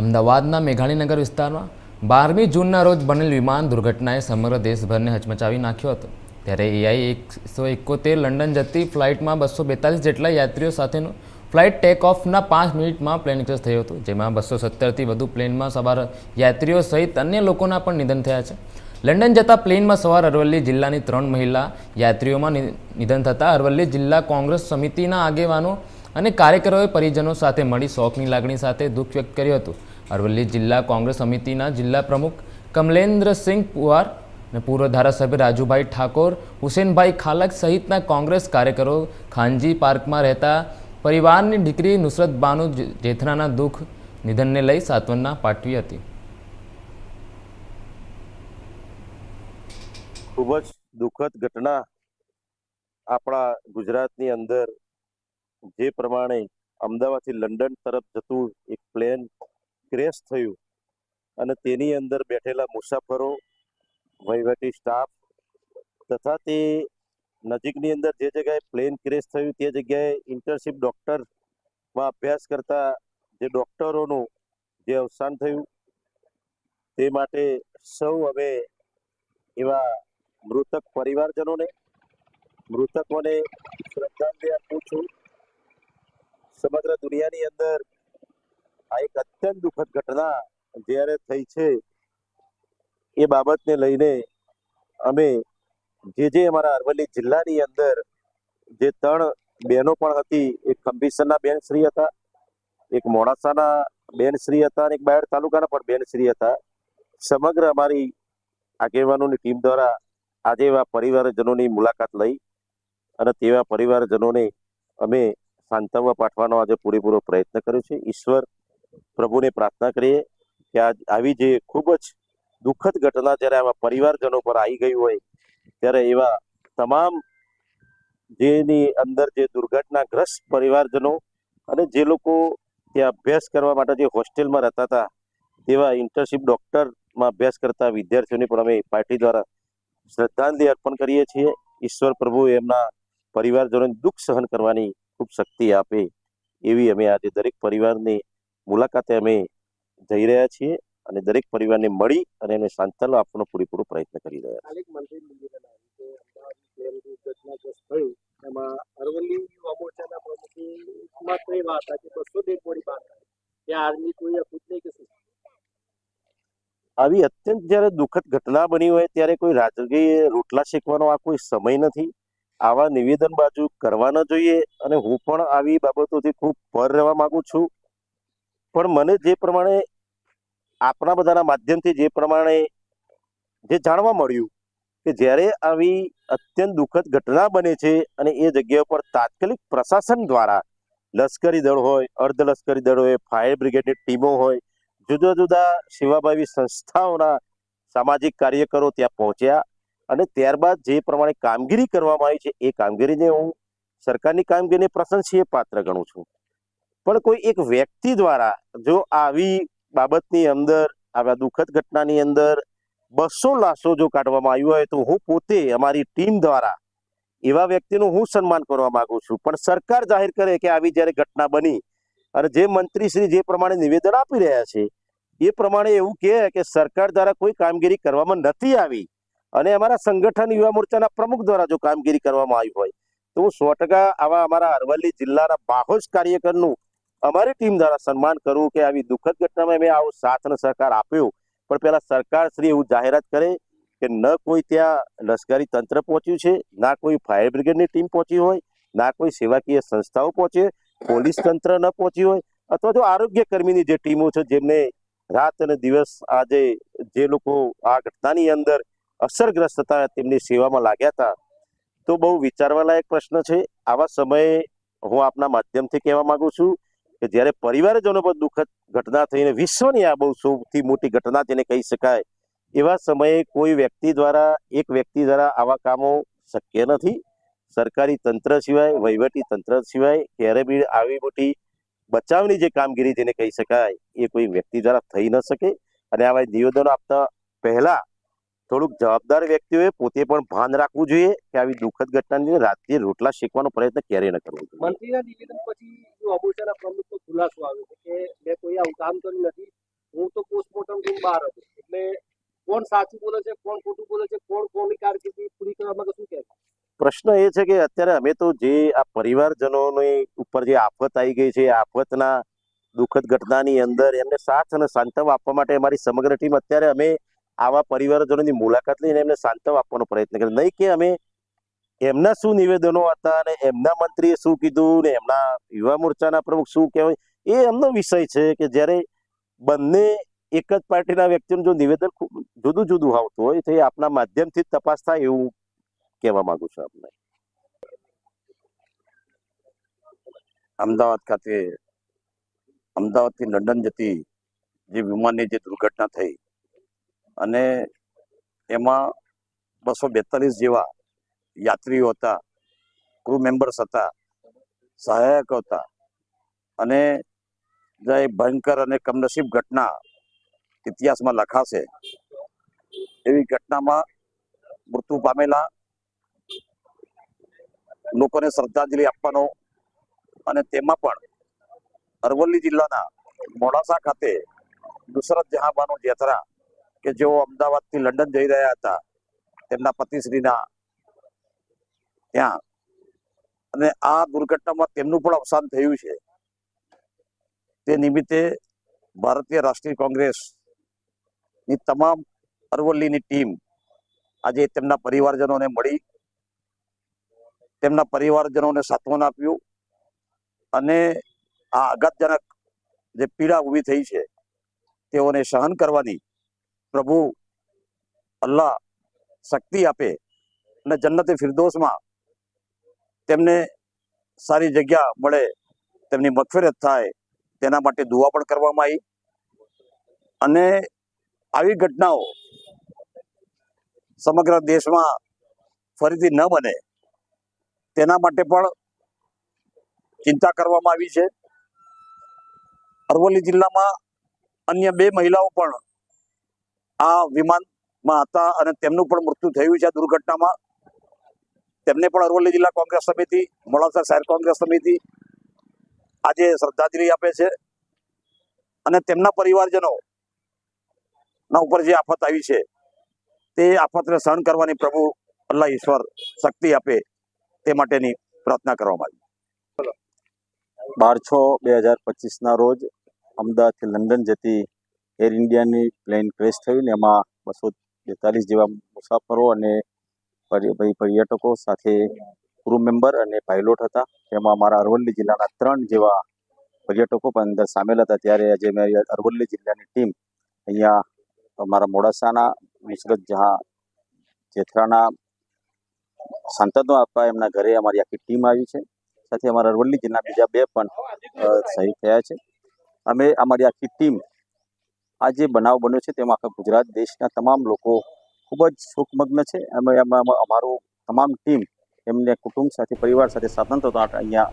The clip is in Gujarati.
અમદાવાદના મેઘાણીનગર વિસ્તારમાં બારમી જૂનના રોજ બનેલ વિમાન દુર્ઘટનાએ સમગ્ર દેશભરને હચમચાવી નાખ્યો હતો. ત્યારે એઆઈ એકસો એકોતેર લંડન જતી ફ્લાઇટમાં બસો બેતાલીસ જેટલા યાત્રીઓ સાથેનું ફ્લાઇટ ટેક ઓફના પાંચ મિનિટમાં પ્લેન ક્રેશ થયું હતું, જેમાં બસો સત્તરથી વધુ પ્લેનમાં સવાર યાત્રીઓ સહિત અન્ય લોકોના પણ નિધન થયા છે. લંડન જતા પ્લેનમાં સવાર અરવલ્લી જિલ્લાની ત્રણ મહિલા યાત્રીઓમાં નિધન થતાં અરવલ્લી જિલ્લા કોંગ્રેસ સમિતિના આગેવાનો અને કાર્યકરોએ પરિજનો સાથે મળી શોકની લાગણી સાથે દુઃખ વ્યક્ત કર્યું હતું. અરવલ્લી જિલ્લા કોંગ્રેસ સમિતિના જિલ્લા પ્રમુખ કમલેન્દ્રસિંહ પુવાર અને પૂર્વ ધારાસભ્ય રાજુભાઈ ઠાકોર, હુસેનભાઈ ખાલક સહિતના કોંગ્રેસ કાર્યકરો ખાનજી પાર્કમાં રહેતા પરિવારની દીકરી નુસરત બાનુ જેથરાના દુઃખ નિધનને લઈ સાંત્વના પાઠવી હતી. ખૂબ જ દુઃખદ ઘટના આપણા ગુજરાતની અંદર જે પ્રમાણે અમદાવાદથી લંડન તરફ જતું એક પ્લેન ક્રેશ થયું અને તેની અંદર બેઠેલા મુસાફરો, વહીવટી સ્ટાફ તથા તે નજીકની અંદર જે જગ્યાએ પ્લેન ક્રેશ થયું તે જગ્યાએ ઇન્ટર્નશીપ ડૉક્ટરમાં અભ્યાસ કરતા જે ડૉક્ટરોનું જે અવસાન થયું તે માટે સૌ હવે એવા મૃતક પરિવારજનોને, મૃતકોને શ્રદ્ધાંજલિ આપું છું. સમગ્ર દુનિયાની અંદર આ એક અત્યંત દુઃખદ ઘટના જ્યારે થઈ છે, એ બાબતને લઈને અમે જે જે અમારા અરવલ્લી જિલ્લાની અંદર જે ત્રણ બહેનો પણ હતી, એક ખંભીસરના બેન શ્રી હતા, એક મોડાસાના બેન શ્રી હતા અને એક બાયડ તાલુકાના પણ બેન શ્રી હતા. સમગ્ર અમારી આગેવાનોની ટીમ દ્વારા આજે એવા પરિવારજનોની મુલાકાત લઈ અને તેવા પરિવારજનોને અમે સાંત્વવા પાઠવાનો આજે પૂરેપૂરો પ્રયત્ન કર્યો છે. ઈશ્વર પ્રભુને પ્રાર્થના કરીએ કે આ આવી જે ખૂબ જ દુઃખદ ઘટના જ્યારે આવા પરિવારજનો પર આવી ગઈ હોય, ત્યારે એવા તમામ જેની અંદર જે દુર્ઘટનાગ્રસ્ત પરિવારજનો અને જે લોકો ત્યાં અભ્યાસ કરવા માટે જે હોસ્ટેલમાં રહેતા હતા, તેવા ઇન્ટર્નશીપ ડૉક્ટરમાં અભ્યાસ કરતા વિદ્યાર્થીઓને પણ અમે પાર્ટી દ્વારા શ્રદ્ધાંજલિ અર્પણ કરીએ છીએ. ઈશ્વર પ્રભુ એમના પરિવારજનોને દુઃખ સહન કરવાની ખૂબ શક્તિ આપે એવી અમે આજે દરેક પરિવારની મુલાકાતે અમે જઈ રહ્યા છીએ અને દરેક પરિવારને મળી અને એને સાંત્વના આપવાનો પૂરેપૂરો પ્રયત્ન કરી રહ્યા કે આવી અત્યંત જ્યારે દુઃખદ ઘટના બની હોય ત્યારે કોઈ રાજકીય રોટલા શેકવાનો આ કોઈ સમય નથી. આવા નિવેદન બાજુ કરવા ન જોઈએ અને હું પણ આવી બાબતોથી ખૂબ પર રહેવા માંગુ છું. પણ મને જે પ્રમાણે આપણા બધાના માધ્યમથી જે પ્રમાણે જે જાણવા મળ્યું કે જ્યારે આવી અત્યંત દુઃખદ ઘટના બને છે અને એ જગ્યા પર તાત્કાલિક પ્રશાસન દ્વારા લશ્કરી દળ હોય, અર્ધ લશ્કરી દળ હોય, ફાયર બ્રિગેડની ટીમો હોય, જુદા જુદા સેવાભાવી સંસ્થાઓના સામાજિક કાર્યકરો ત્યાં પહોંચ્યા અને ત્યારબાદ જે પ્રમાણે કામગીરી કરવામાં આવી છે એ કામગીરીને હું સરકારની કામગીરીને પ્રશંસીય પાત્ર ગણું છું. પણ કોઈ એક વ્યક્તિ દ્વારા જો આવી બાબતની અંદર, આવા દુઃખદ ઘટનાની અંદર બસો લાશો જો કાઢવામાં આવ્યું હોય તો હું પોતે, અમારી ટીમ દ્વારા એવા વ્યક્તિનું હું સન્માન કરવા માંગુ છું. પણ સરકાર જાહેર કરે કે આવી જ્યારે ઘટના બની અને જે મંત્રીશ્રી જે પ્રમાણે નિવેદન આપી રહ્યા છે, એ પ્રમાણે એવું કહે કે સરકાર દ્વારા કોઈ કામગીરી કરવામાં નથી આવી અને અમારા સંગઠન યુવા મોરચાના પ્રમુખ દ્વારા જો કામગીરી કરવામાં આવી હોય, તો હું સો ટકા આવા અમારા અરવલ્લી જિલ્લાના બાહોશ કાર્યકરનું અમારી ટીમ દ્વારા સન્માન કરવું કે આવી દુઃખદ ઘટનામાં મેં આવો સાથ અને સહકાર આપ્યો. પણ પહેલાં સરકાર શ્રી એવું જાહેરાત કરે કે ન કોઈ ત્યાં લશ્કરી તંત્ર પહોંચ્યું છે, ના કોઈ ફાયર બ્રિગેડની ટીમ પહોંચી હોય, ના કોઈ સેવાકીય સંસ્થાઓ પહોંચે, પોલીસ તંત્ર ન પહોંચી હોય, અથવા તો આરોગ્ય કર્મીની જે ટીમો છે જેમને રાત અને દિવસ આજે જે લોકો આ ઘટનાની અંદર અસરગ્રસ્ત હતા, તેમની સેવામાં લાગ્યા હતા. તો બહુ વિચારવા લાયક પ્રશ્ન છે. આવા સમયે હું આપના માધ્યમથી કહેવા માંગુ છું કે જ્યારે પરિવારજનો પર દુઃખદ ઘટના થઈને વિશ્વની આ બહુ સૌથી મોટી ઘટના જેને કહી શકાય, એવા સમયે કોઈ વ્યક્તિ દ્વારા, એક વ્યક્તિ દ્વારા આવા કામો શક્ય નથી. સરકારી તંત્ર સિવાય, વહીવટી તંત્ર સિવાય, ક્યારે બી આવી મોટી બચાવની જે કામગીરી જેને કહી શકાય, એ કોઈ વ્યક્તિ દ્વારા થઈ ન શકે. અને આવા નિવેદનો આપતા પહેલા થોડુંક જવાબદાર વ્યક્તિઓએ પોતે પણ ભાન રાખવું જોઈએ કે આવી દુઃખદ ઘટનાની રાત્રે રોટલા શેકવાનો પ્રયત્ન ક્યારેય ન કરવો જોઈએ. મંત્રીના નિવેદન પછી યુવા પ્રમુખનો ખુલાસો આવ્યો કે મેં કોઈ આવું કામ કર્યું નથી હું તો પોસ્ટમોર્ટમથી બહાર હતો. એટલે કોણ સાચું બોલે છે કોણ ખોટું બોલે છે કોણ કોની કારકિર્દી પૂરી કરવા માટે શું કહેવાય? પ્રશ્ન એ છે કે અત્યારે અમે તો જે આ પરિવારજનોની ઉપર જે આફત આવી ગઈ છે આફતના દુઃખદ ઘટનાની અંદર એમને સાથ અને સાંત્વન આપવા માટે અમારી સમગ્ર ટીમ અત્યારે અમે આવા પરિવારજનોની મુલાકાત લઈને એમને સાંત્વ આપવાનો પ્રયત્ન કર્યો. નહીં કે અમે એમના શું નિવેદનો હતા અને એમના મંત્રીએ શું કીધું ને એમના યુવા મોરચાના પ્રમુખ શું કહેવાય, એ એમનો વિષય છે કે જ્યારે બંને એક જ પાર્ટીના વ્યક્તિનું જો નિવેદન ખૂબ જુદું જુદું આવતું હોય તો એ આપના માધ્યમથી તપાસ થાય એવું કહેવા માંગુ છું આપને. અમદાવાદ ખાતે, અમદાવાદથી લંડન જતી જે વિમાનની જે દુર્ઘટના થઈ અને એમાં બસો બેતાલીસ જેવા યાત્રીઓ હતા ક્રૂ મેમ્બર્સ હતા, સહાયક હતા. અને જે ભયંકર અને કમનસીબ ઘટના ઇતિહાસમાં લખાશે, એવી ઘટનામાં મૃત્યુ પામેલા લોકોને શ્રદ્ધાંજલિ આપવાનો અને તેમાં પણ અરવલ્લી જિલ્લાના મોડાસા ખાતે નુસરત જહાંબાનો જેથરા કે જેઓ અમદાવાદથી લંડન જઈ રહ્યા હતા, તેમના પતિશ્રીના ત્યાં. અને આ દુર્ઘટનામાં તેમનું પણ અવસાન થયું છે. તે નિમિત્તે ભારતીય રાષ્ટ્રીય કોંગ્રેસની તમામ અરવલ્લીની ટીમ આજે તેમના પરિવારજનોને મળી, તેમના પરિવારજનોને સાંત્વન આપ્યું અને આ આઘાતજનક જે પીડા ઊભી થઈ છે, તેઓને સહન કરવાની પ્રભુ, અલ્લાહ શક્તિ આપે અને જન્નતે ફિરદોસમાં તેમને સારી જગ્યા મળે, તેમની મગફિરત થાય, તેના માટે દુઆ પણ કરવામાં આવી. અને આવી ઘટનાઓ સમગ્ર દેશમાં ફરીથી ન બને, તેના માટે પણ ચિંતા કરવામાં આવી છે. અરવલ્લી જિલ્લામાં અન્ય બે મહિલાઓ પણ આ વિમાનમાં હતા અને તેમનું પણ મૃત્યુ થયું છે આ દુર્ઘટનામાં. તેમને પણ અરવલ્લી જિલ્લા કોંગ્રેસ સમિતિ, મોડાસા શહેર કોંગ્રેસ સમિતિ આજે શ્રદ્ધાંજલિ આપે છે. અને તેમના પરિવારજનો ના ઉપર જે આફત આવી છે, તે આફતને સહન કરવાની પ્રભુ અલ્લાહ ઈશ્વર શક્તિ આપે તે માટેની પ્રાર્થના કરવામાં આવી. બાર છ બે હજાર પચીસના રોજ અમદાવાદથી લંડન જતી એર ઇન્ડિયાની પ્લેન ક્રેશ થયું ને એમાં બસો બેતાલીસ જેવા મુસાફરો અને પર્યટકો સાથે ક્રૂ મેમ્બર અને પાયલોટ હતા. તેમાં અમારા અરવલ્લી જિલ્લાના ત્રણ જેવા પર્યટકો પણ અંદર સામેલ હતા. ત્યારે આજે મેં અરવલ્લી જિલ્લાની ટીમ અહીંયા અમારા મોડાસાના નુસરત જહાં જેથરાના સાંતનો આપવા એમના ઘરે અમારી આખી ટીમ આવી છે. સાથે અમારા અરવલ્લી જિલ્લાના બીજા બે પણ શહીદ થયા છે. અમે અમારી આખી ટીમ આ જે બનાવ બન્યો છે તેમાં આખા ગુજરાત દેશના તમામ લોકો ખૂબ જ શોકમગ્ન છે. અમે અમારું તમામ ટીમ એમને કુટુંબ સાથે, પરિવાર સાથે સ્વતંત્ર અહીંયા